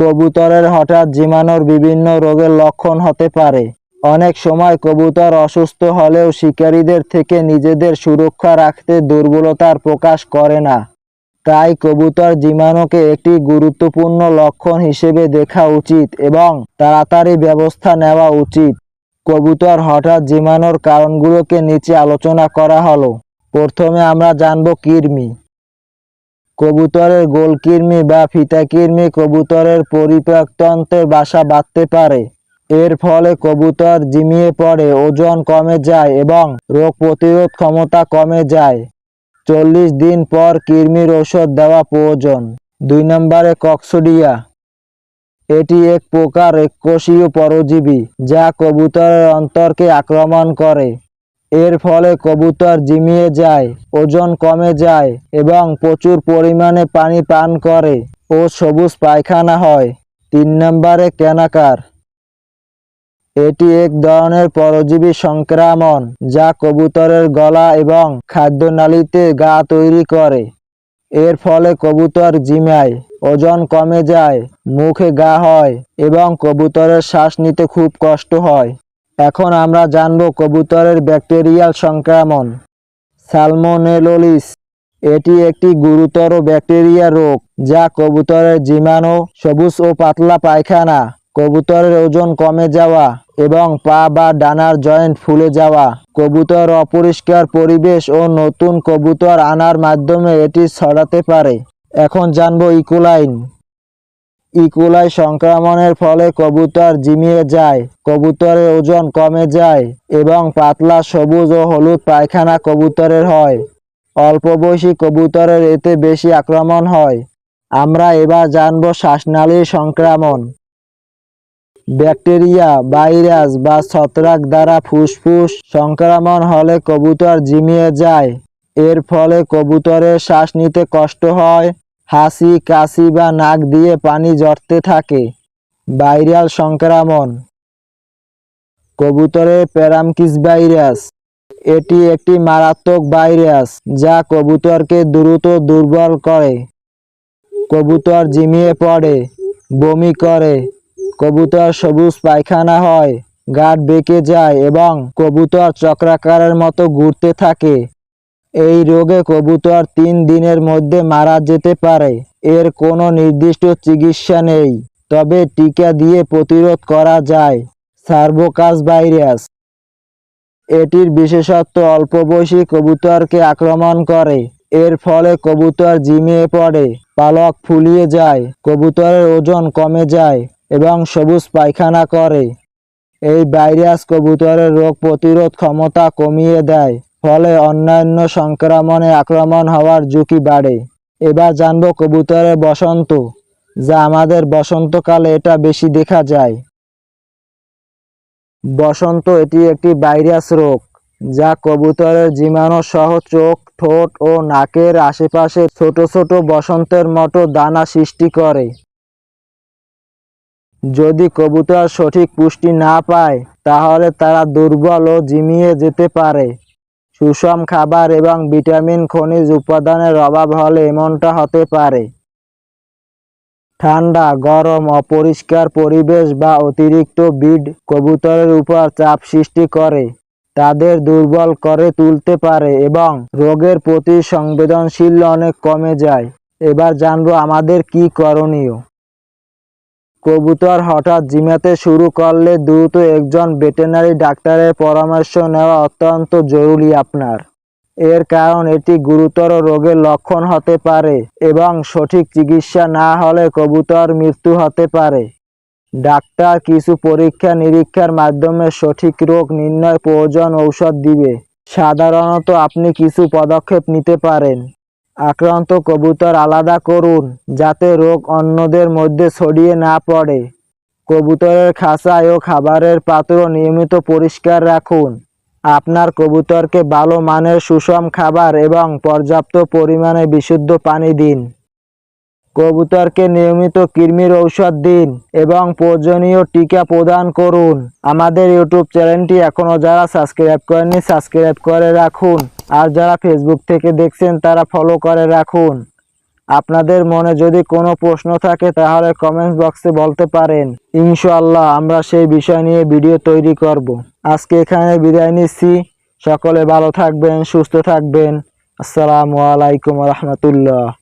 কবুতরের হঠাৎ জীবাণুর বিভিন্ন রোগের লক্ষণ হতে পারে। অনেক সময় কবুতর অসুস্থ হলেও শিকারীদের থেকে নিজেদের সুরক্ষা রাখতে দুর্বলতার প্রকাশ করে না। তাই কবুতর জীবাণুকে একটি গুরুত্বপূর্ণ লক্ষণ হিসেবে দেখা উচিত এবং তাড়াতাড়ি ব্যবস্থা নেওয়া উচিত। কবুতর হঠাৎ জীবাণুর কারণগুলোকে নিচে আলোচনা করা হলো। প্রথমে আমরা জানব কৃমি কবুতরের গোলকৃমি বা ফিতাকৃমি কবুতরের পরিপাকতন্ত্রে বাসা বাঁধতে পারে। এর ফলে কবুতর জিমিয়ে পড়ে, ওজন কমে যায় এবং রোগ প্রতিরোধ ক্ষমতা কমে যায়। চল্লিশ দিন পর কৃমির ঔষধ দেওয়া প্রয়োজন। দুই নম্বরে কক্সোডিয়া। এটি এক প্রকার এককোষীয় পরজীবী, যা কবুতরের অন্তরকে আক্রমণ করে। এর ফলে কবুতর জিমিয়ে যায়, ওজন কমে যায় এবং প্রচুর পরিমাণে পানি পান করে ও সবুজ পায়খানা হয়। তিন নম্বরে কেনাকার। এটি এক ধরনের পরজীবী সংক্রমণ যা কবুতরের গলা এবং খাদ্যনালীতে গা তৈরি করে। এর ফলে কবুতর জিমায়, ওজন কমে যায়, মুখে গা হয় এবং কবুতরের শ্বাস নিতে খুব কষ্ট হয়। এখন আমরা জানব কবুতরের ব্যাকটেরিয়াল সংক্রমণ। সালমোনেলোলিস, এটি একটি গুরুতর ব্যাকটেরিয়া রোগ যা কবুতরের জীবাণু সবুজ ও পাতলা পায়খানা, কবুতরের ওজন কমে যাওয়া এবং পা বা ডানার জয়েন্ট ফুলে যাওয়া। কবুতর অপরিষ্কার পরিবেশ ও নতুন কবুতর আনার মাধ্যমে এটি ছড়াতে পারে। এখন জানব ইকোলাইন ইকোলাই সংক্রমণের ফলে কবুতর জিমিয়ে যায়, কবুতরের ওজন কমে যায় এবং পাতলা, সবুজ ও হলুদ পায়খানা কবুতরের হয়। অল্প বয়সী কবুতরের এতে বেশি আক্রমণ হয়। আমরা এবার জানব শ্বাসনালীর সংক্রমণ। ব্যাকটেরিয়া, ভাইরাস বা ছত্রাক দ্বারা ফুসফুস সংক্রমণ হলে কবুতর জিমিয়ে যায়। এর ফলে কবুতরের শ্বাস নিতে কষ্ট হয় হাসি, কাশি বা নাক দিয়ে পানি জড়তে থাকে। ভাইরাল সংক্রমণ। কবুতরের প্যারামকিস ভাইরাস। এটি একটি মারাত্মক ভাইরাস যা কবুতরকে দ্রুত দুর্বল করে। কবুতর জিমিয়ে পড়ে, বমি করে। কবুতর সবুজ পায়খানা হয়, গাঢ় বেঁকে যায় এবং কবুতর চক্রাকারের মতো ঘুরতে থাকে। এই রোগে কবুতর তিন দিনের মধ্যে মারা যেতে পারে। এর কোনো নির্দিষ্ট চিকিৎসা নেই, তবে টিকা দিয়ে প্রতিরোধ করা যায়। সার্বোকাস ভাইরাস। এটির বিশেষত্ব, অল্প বয়সী কবুতরকে আক্রমণ করে। এর ফলে কবুতর জিমিয়ে পড়ে, পালক ফুলিয়ে যায়, কবুতরের ওজন কমে যায় এবং সবুজ পায়খানা করে। এই ভাইরাস কবুতরের রোগ প্রতিরোধ ক্ষমতা কমিয়ে দেয়। ফলে অন্যান্য সংক্রমণে আক্রমণ হওয়ার ঝুঁকি বাড়ে। এবার জানব কবুতরের বসন্ত, যা আমাদের বসন্তকালে এটা বেশি দেখা যায়। বসন্ত এটি একটি ভাইরাস রোগ, যা কবুতরের জীবাণু সহ চোখ, ঠোঁট ও নাকের আশেপাশে ছোট ছোট বসন্তের মতো দানা সৃষ্টি করে। যদি কবুতর সঠিক পুষ্টি না পায়, তাহলে তারা দুর্বল ও জিমিয়ে যেতে পারে। সুষম খাবার এবং ভিটামিন খনিজ উপাদানের অভাব হলে এমনটা হতে পারে। ঠান্ডা, গরম, অপরিষ্কার পরিবেশ বা অতিরিক্ত বিড কবুতরের উপর চাপ সৃষ্টি করে, তাদের দুর্বল করে তুলতে পারে এবং রোগের প্রতি সংবেদনশীল অনেক কমে যায়। এবার জানব আমাদের কি করণীয়। কবুতর হঠাৎ জিমাতে শুরু করলে দ্রুত একজন ভেটেরিনারি ডাক্তারের পরামর্শ নেওয়া অত্যন্ত জরুরি আপনার। এর কারণ এটি গুরুতর রোগের লক্ষণ হতে পারে এবং সঠিক চিকিৎসা না হলে কবুতর মৃত্যু হতে পারে। ডাক্তার কিছু পরীক্ষা নিরীক্ষার মাধ্যমে সঠিক রোগ নির্ণয় প্রয়োজন ঔষধ দিবে। সাধারণত আপনি কিছু পদক্ষেপ নিতে পারেন। আক্রান্ত কবুতর আলাদা করুন, যাতে রোগ অন্যদের মধ্যে ছড়িয়ে না পড়ে। কবুতরের খাঁচা ও খাবারের পাত্র নিয়মিত পরিষ্কার রাখুন। আপনার কবুতরকে ভালো মানের সুষম খাবার এবং পর্যাপ্ত পরিমাণে বিশুদ্ধ পানি দিন। কবুতরকে নিয়মিত কৃমির ঔষধ দিন এবং প্রয়োজনীয় টিকা প্রদান করুন। আমাদের ইউটিউব চ্যানেলটি এখনও যারা সাবস্ক্রাইব করেননি, সাবস্ক্রাইব করে রাখুন। আর যারা ফেসবুক থেকে দেখছেন, তারা ফলো করে রাখুন। আপনাদের মনে যদি কোনো প্রশ্ন থাকে, তাহলে কমেন্ট বক্সে বলতে পারেন। ইনশাল্লাহ আমরা সেই বিষয় নিয়ে ভিডিও তৈরি করব। আজকে এখানে বিদায় নিচ্ছি। সকলে ভালো থাকবেন, সুস্থ থাকবেন। আসসালামু আলাইকুম রহমতুল্লাহ।